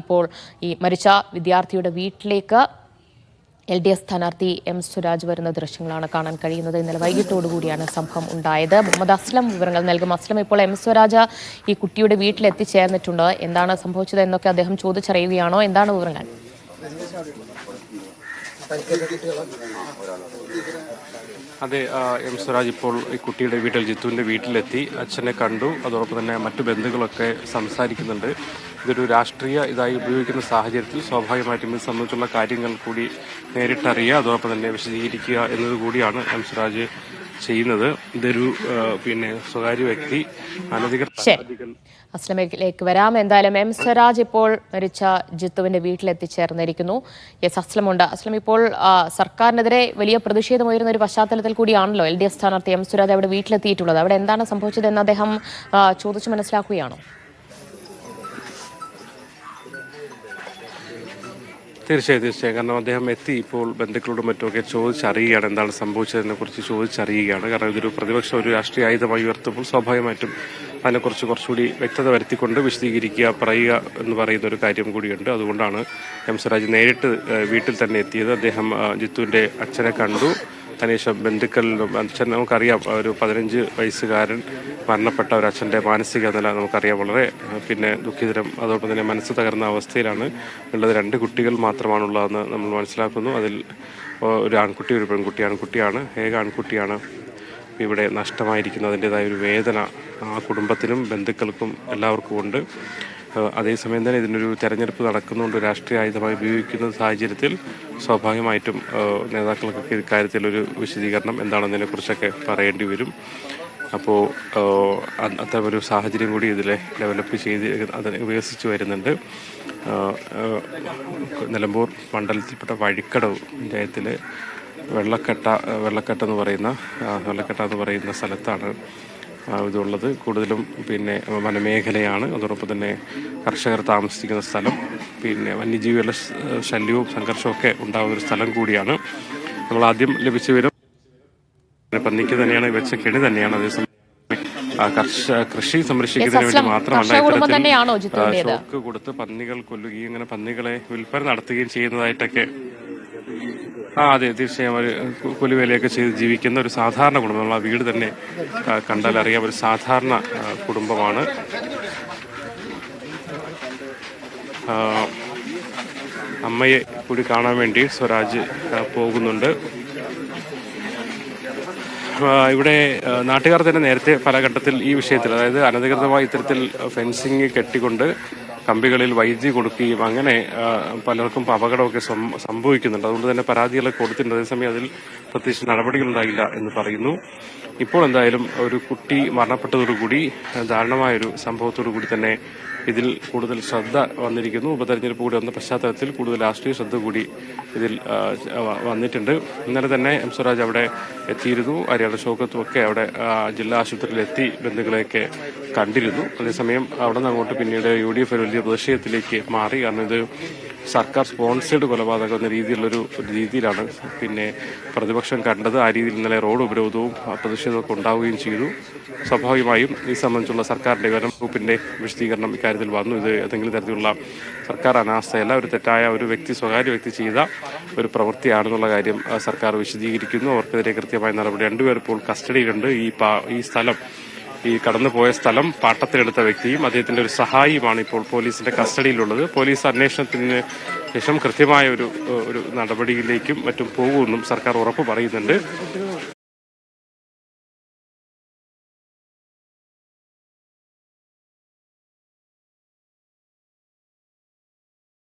ഇപ്പോൾ ഈ മരിച്ച വിദ്യാർത്ഥിയുടെ വീട്ടിലേക്ക് എൽ ഡി എഫ് സ്ഥാനാർത്ഥി എം സുരാജ് വരുന്ന ദൃശ്യങ്ങളാണ് കാണാൻ കഴിയുന്നത്. ഇന്നലെ വൈകിട്ടോടുകൂടിയാണ് സംഭവം ഉണ്ടായത്. മുഹമ്മദ് അസ്ലം വിവരങ്ങൾ നൽകും. അസ്ലം ഇപ്പോൾ എം സുരാജ് ഈ കുട്ടിയുടെ വീട്ടിൽ എത്തിച്ചേർന്നിട്ടുണ്ട് എന്താണ് സംഭവിച്ചത് എന്നൊക്കെ അദ്ദേഹം ചോദിച്ചറിയുകയാണോ? എന്താണ് വിവരങ്ങൾ? അതെ എം സ്വരാജ് ഇപ്പോൾ ഈ കുട്ടിയുടെ വീട്ടിൽ ജിത്തുവിന്റെ വീട്ടിലെത്തി. അച്ഛനെ കണ്ടു. അതോടൊപ്പം തന്നെ മറ്റു ബന്ധുക്കളൊക്കെ സംസാരിക്കുന്നുണ്ട്. ഇതൊരു രാഷ്ട്രീയ ഇതായി ഉപയോഗിക്കുന്ന സാഹചര്യത്തിൽ സ്വാഭാവികമായിട്ടും ഇത് സംബന്ധിച്ചുള്ള കാര്യങ്ങൾ കൂടി നേരിട്ടറിയുക അതോടൊപ്പം തന്നെ വിശദീകരിക്കുക എന്നതുകൂടിയാണ് എം സ്വരാജ് ചെയ്യുന്നത്. ഇതൊരു പിന്നെ സ്വകാര്യ വ്യക്തി അനധികൃത അസ്ലമിലേക്ക് വരാം. എന്തായാലും എം സ്വരാജ് ഇപ്പോൾ മരിച്ച ജിത്തുവിന്റെ വീട്ടിലെത്തിച്ചേർന്നിരിക്കുന്നു. യെസ് അസ്ലമുണ്ട്. അസ്ലം ഇപ്പോൾ സർക്കാരിനെതിരെ വലിയ പ്രതിഷേധം ഉയരുന്ന ഒരു പശ്ചാത്തലത്തിൽ കൂടിയാണല്ലോ എൽ ഡി എഫ് സ്ഥാനാർത്ഥി എം സ്വരാജ് അവിടെ വീട്ടിലെത്തിയിട്ടുള്ളത്. അവിടെ എന്താണ് സംഭവിച്ചതെന്ന് അദ്ദേഹം ചോദിച്ചു മനസ്സിലാക്കുകയാണോ? തീർച്ചയായും തീർച്ചയായും. കാരണം അദ്ദേഹം എത്തി ഇപ്പോൾ ബന്ധുക്കളോടും മറ്റുമൊക്കെ ചോദിച്ചറിയുകയാണ് എന്താണ് സംഭവിച്ചതിനെ കുറിച്ച് ചോദിച്ചറിയുകയാണ്. കാരണം ഇതൊരു പ്രതിപക്ഷം ഒരു രാഷ്ട്രീയ ആയുധമായി ഉയർത്തുമ്പോൾ സ്വാഭാവികമായിട്ടും അതിനെക്കുറിച്ച് കുറച്ചുകൂടി വ്യക്തത വരുത്തിക്കൊണ്ട് വിശദീകരിക്കുക പറയുക എന്ന് പറയുന്ന ഒരു കാര്യം കൂടിയുണ്ട്. അതുകൊണ്ടാണ് എം സ്വരാജ് നേരിട്ട് വീട്ടിൽ തന്നെ എത്തിയത്. അദ്ദേഹം ജിത്തുവിന്റെ അച്ഛനെ കണ്ടു. അതിനുശേഷം ബന്ധുക്കളിലും അച്ഛൻ നമുക്കറിയാം ഒരു പതിനഞ്ച് വയസ്സുകാരൻ മരണപ്പെട്ട ഒരു അച്ഛന്റെ മാനസിക നില നമുക്കറിയാം വളരെ പിന്നെ ദുഃഖിതരം അതോടൊപ്പം തന്നെ മനസ്സ് തകർന്ന അവസ്ഥയിലാണ് ഉള്ളത്. രണ്ട് കുട്ടികൾ മാത്രമാണുള്ളതെന്ന് നമ്മൾ മനസ്സിലാക്കുന്നു. അതിൽ ഒരു ആൺകുട്ടി ഒരു പെൺകുട്ടി. ആൺകുട്ടിയാണ് ഏക ആൺകുട്ടിയാണ് ഇവിടെ നഷ്ടമായിരിക്കുന്നതിന്റെതായ ഒരു വേദന ആ കുടുംബത്തിനും ബന്ധുക്കൾക്കും എല്ലാവർക്കും ഉണ്ട്. അതേസമയം തന്നെ ഇതിനൊരു തെരഞ്ഞെടുപ്പ് നടക്കുന്നുണ്ട്. രാഷ്ട്രീയ ആയുധമായി ഉപയോഗിക്കുന്ന സാഹചര്യത്തിൽ സ്വാഭാവികമായിട്ടും നേതാക്കൾക്കൊക്കെ ഇക്കാര്യത്തിൽ ഒരു വിശദീകരണം എന്താണെന്നതിനെ കുറിച്ചൊക്കെ പറയേണ്ടി വരും. അപ്പോൾ അത്തരമൊരു സാഹചര്യം കൂടി ഇതിലെ ഡെവലപ്പ് ചെയ്ത് അതിനെ വികസിച്ച് വരുന്നുണ്ട്. നിലമ്പൂർ മണ്ഡലത്തിൽപ്പെട്ട വഴിക്കടവ് പഞ്ചായത്തിലെ വെള്ളക്കെട്ട വെള്ളക്കെട്ടെന്ന് പറയുന്ന വെള്ളക്കെട്ട എന്ന് പറയുന്ന സ്ഥലത്താണ് ഇതുള്ളത്. കൂടുതലും പിന്നെ വനമേഖലയാണ്. അതോടൊപ്പം തന്നെ കർഷകർ താമസിക്കുന്ന സ്ഥലം പിന്നെ വന്യജീവികളുടെ ശല്യവും സംഘർഷമൊക്കെ ഉണ്ടാകുന്ന ഒരു സ്ഥലം കൂടിയാണ്. നമ്മൾ ആദ്യം ലഭിച്ചു വരും പന്നിക്ക് തന്നെയാണ് വെച്ച കെണി തന്നെയാണ്. അതേസമയം കൃഷി സംരക്ഷിക്കുന്നതിന് വേണ്ടി മാത്രമല്ല? ഷോക്ക് കൊടുത്ത് പന്നികൾ കൊല്ലുകയും ഇങ്ങനെ പന്നികളെ വിൽപ്പന നടത്തുകയും ചെയ്യുന്നതായിട്ടൊക്കെ ആ അതെ തീർച്ചയായും ഒരു കൂലിവേലയൊക്കെ ചെയ്ത് ജീവിക്കുന്ന ഒരു സാധാരണ കുടുംബം. നമ്മൾ ആ വീട് തന്നെ കണ്ടാൽ അറിയാം ഒരു സാധാരണ കുടുംബമാണ്. അമ്മയെ കൂടി കാണാൻ വേണ്ടി സ്വരാജ് പോകുന്നുണ്ട്. ഇവിടെ നാട്ടുകാർ തന്നെ നേരത്തെ പല ഘട്ടത്തിൽ ഈ വിഷയത്തിൽ അതായത് അനധികൃതമായി ഇത്തരത്തിൽ ഫെൻസിങ് കെട്ടിക്കൊണ്ട് കമ്പികളിൽ വൈദ്യുതി കൊടുക്കുകയും അങ്ങനെ പലർക്കും അപകടമൊക്കെ സംഭവിക്കുന്നുണ്ട്. അതുകൊണ്ട് തന്നെ പരാതികളൊക്കെ കൊടുത്തിട്ടുണ്ട്. അതേസമയം അതിൽ പ്രത്യേകിച്ച് നടപടികളുണ്ടായില്ല എന്ന് പറയുന്നു. ഇപ്പോൾ എന്തായാലും ഒരു കുട്ടി മരണപ്പെട്ടതോടുകൂടി ദാരുണമായൊരു സംഭവത്തോടു കൂടി തന്നെ ഇതിൽ കൂടുതൽ ശ്രദ്ധ വന്നിരിക്കുന്നു. ഉപതെരഞ്ഞെടുപ്പ് കൂടി വന്ന പശ്ചാത്തലത്തിൽ കൂടുതൽ രാഷ്ട്രീയ ശ്രദ്ധ കൂടി ഇതിൽ വന്നിട്ടുണ്ട്. ഇന്നലെ തന്നെ എം സ്വരാജ് അവിടെ എത്തിയിരുന്നു. അരിയാട് ഷോക്കത്തും അവിടെ ജില്ലാ ആശുപത്രിയിൽ എത്തി ബന്ധുക്കളെയൊക്കെ കണ്ടിരുന്നു. അതേസമയം അവിടെ നിന്ന് അങ്ങോട്ട് പിന്നീട് യു ഡി എഫ് ഒരു വലിയ പ്രതിഷേധത്തിലേക്ക് മാറി. കാരണം ഇത് സർക്കാർ സ്പോൺസേഡ് കൊലപാതകം എന്ന രീതിയിലുള്ളൊരു രീതിയിലാണ് പിന്നെ പ്രതിപക്ഷം കണ്ടത്. ആ രീതിയിൽ ഇന്നലെ റോഡ് ഉപരോധവും പ്രതിഷേധമൊക്കെ ഉണ്ടാവുകയും ചെയ്തു. സ്വാഭാവികമായും ഈ സംബന്ധിച്ചുള്ള സർക്കാരിന്റെ വിവരം വകുപ്പിന്റെ വിശദീകരണം ഇക്കാര്യത്തിൽ വന്നു. ഇത് ഏതെങ്കിലും തരത്തിലുള്ള സർക്കാർ അനാസ്ഥയല്ല ഒരു തെറ്റായ ഒരു വ്യക്തി സ്വകാര്യ വ്യക്തി ചെയ്ത ഒരു പ്രവൃത്തിയാണെന്നുള്ള കാര്യം സർക്കാർ വിശദീകരിക്കുന്നു. അവർക്കെതിരെ കൃത്യമായ നടപടി. രണ്ടുപേർ ഇപ്പോൾ കസ്റ്റഡിയിലുണ്ട്. ഈ ഈ സ്ഥലം ഈ കടന്നുപോയ സ്ഥലം പാട്ടത്തിലെടുത്ത വ്യക്തിയും അദ്ദേഹത്തിന്റെ ഒരു സഹായിയുമാണ് ഇപ്പോൾ പോലീസിന്റെ കസ്റ്റഡിയിലുള്ളത്. പോലീസ് അന്വേഷണത്തിന് ശേഷം കൃത്യമായ ഒരു ഒരു നടപടിയിലേക്കും മറ്റും പോകുമെന്നും സർക്കാർ ഉറപ്പ് പറയുന്നുണ്ട്.